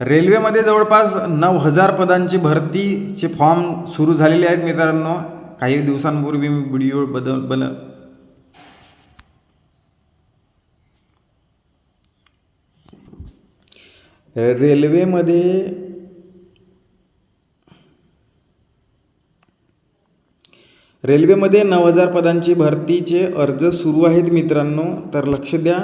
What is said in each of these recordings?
रेल्वेमध्ये जवळपास नऊ हजार पदांची भरतीचे फॉर्म सुरू झालेले आहेत मित्रांनो. काही दिवसांपूर्वी मी व्हिडिओ बदल बन रेल्वेमध्ये रेल्वेमध्ये नऊ हजार पदांची भरतीचे अर्ज सुरू आहेत मित्रांनो. तर लक्ष द्या.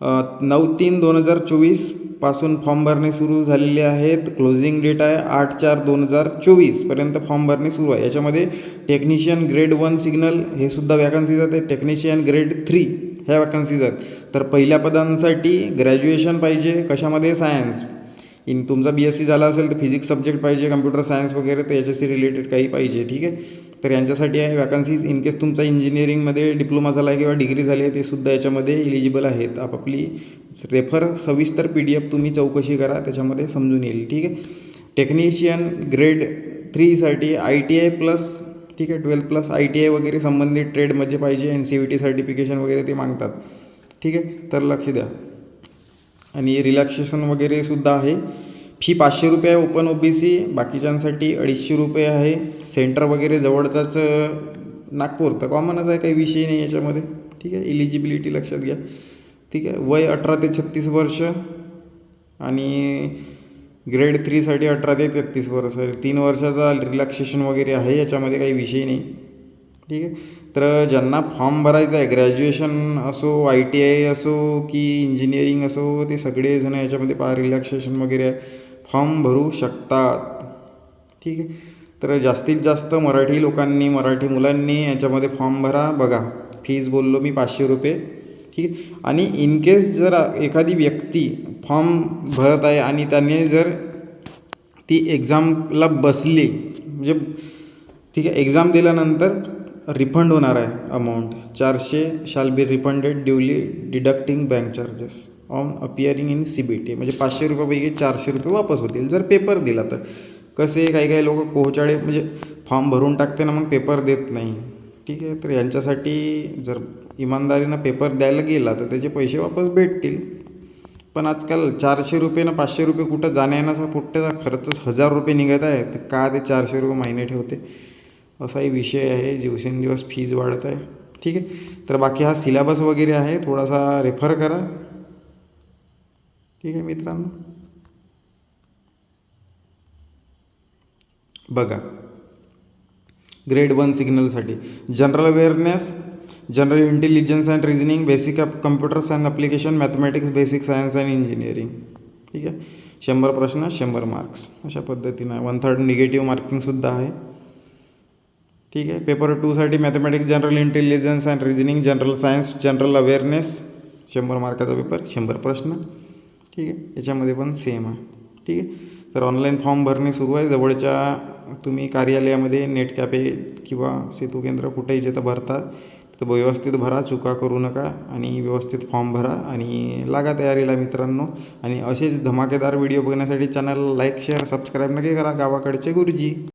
नऊ तीन दोन हजार चोवीसपासून फॉर्म भरणे सुरू झालेले आहेत. क्लोजिंग डेट आहे आठ चार दोन हजार चोवीसपर्यंत फॉर्म भरणे सुरू आहे. याच्यामध्ये टेक्निशियन ग्रेड वन सिग्नल हे सुद्धा वॅकन्सीज आहेत. टेक्निशियन ग्रेड थ्री ह्या वॅकन्सीज आहेत. तर पहिल्या पदांसाठी ग्रॅज्युएशन पाहिजे. कशामध्ये? सायन्स इन तुमचा बी एस सी झाला असेल तर फिजिक्स सब्जेक्ट पाहिजे कम्प्युटर सायन्स वगैरे तर याच्याशी रिलेटेड काही पाहिजे. ठीक आहे? तर यांच्यासाठी आहे वॅकन्सीज इन केस तुमचा इंजिनिअरिंगमध्ये डिप्लोमा झाला आहे किंवा डिग्री झाली आहे ते सुद्धा याच्यामध्ये इलिजिबल आहेत. आपापली रेफर सविस्तर पी डी एफ तुम्ही चौकशी करा त्याच्यामध्ये समजून येईल. ठीक आहे? टेक्निशियन ग्रेड थ्रीसाठी आय टी आय प्लस ठीक आहे? Twelfth plus I T I वगैरे संबंधित ट्रेडमध्ये पाहिजे. N C V T certification वगैरे ते मागतात. ठीक आहे? तर लक्ष द्या. आणि रिलॅक्सेशन वगैरे सुद्धा आहे. फी पाचशे रुपये आहे ओपन ओ बी सी बाकीच्यांसाठी अडीचशे रुपये आहे. सेंटर वगैरे जवळचाच नागपूर तर कॉमनच आहे काही विषय नाही याच्यामध्ये. ठीक आहे इलिजिबिलिटी लक्षात घ्या. ठीक आहे वय अठरा ते छत्तीस वर्ष आणि ग्रेड थ्रीसाठी अठरा ते तेहतीस वर्ष. तीन वर्षाचा रिलॅक्सेशन वगैरे आहे याच्यामध्ये काही विषय नाही. ठीक आहे तर ज्यांना फॉर्म भरायचा आहे ग्रॅज्युएशन असो आय टी आय असो की इंजिनिअरिंग असो ते सगळेजण याच्यामध्ये पा रिलॅक्सेशन वगैरे आहे. फॉर्म भरू शकतात. ठीक आहे? तर जास्तीत जास्त मराठी लोकांनी मराठी मुलांनी याच्यामध्ये फॉर्म भरा. बघा फीज बोललो मी पाचशे रुपये. ठीक आहे? आणि इन केस जर एखादी व्यक्ती फॉर्म भरत आहे आणि त्याने जर ती एक्झामला बसली म्हणजे ठीक आहे एक्झाम दिल्यानंतर रिफंड होणार आहे अमाऊंट चारशे shall be refunded duly deducting bank charges on appearing in C B T म्हणजे पाचशे रुपयापैकी चारशे रुपये वापस होतील. जर पेपर दिला तर. कसे काही काही लोक कोहचाळे म्हणजे फॉर्म भरून टाकते ना मग पेपर देत नाही. ठीक आहे? तर यांच्यासाठी जर इमानदारीनं पेपर द्यायला गेला तर त्याचे पैसे वापस भेटतील. पण आजकाल चारशे रुपये ना पाचशे रुपये कुठं जाण्यायेण्याचा कुठेचा खर्चच हजार रुपये निघत आहे तर का ते चारशे रुपये महिने ठेवते? असाही विषय आहे. दिवसेंदिवस फीज वाढत आहे. ठीक आहे? तर बाकी हा सिलेबस वगैरे आहे. थोडासा रेफर करा. ठीक आहे मित्रांनो. बघा. ग्रेड वन सिग्नलसाठी general awareness general intelligence and reasoning basic of computers and application mathematics basic science and engineering ठीक आहे? शंभर प्रश्न शंभर मार्क्स अशा पद्धतीनं वन थर्ड निगेटिव्ह मार्किंगसुद्धा आहे. ठीक आहे? Paper टूसाठी mathematics general intelligence and reasoning general science general awareness शंभर मार्काचा पेपर शंभर प्रश्न. ठीक आहे? याच्यामध्ये पण सेम आहे. ठीक आहे? तर ऑनलाईन फॉर्म भरणे सुरू आहे. जवळच्या तुम्ही कार्यालयामध्ये नेट कॅफे किंवा सेतू केंद्र कुठेही जिथं भरतात तर व्यवस्थित भरा चुका करू नका आणि व्यवस्थित फॉर्म भरा आणि लागा तयारीला मित्रांनो. आणि असेच धमाकेदार व्हिडिओ बघण्यासाठी चॅनल लाईक शेअर सबस्क्राईब नक्की करा गावाकडचे गुरुजी.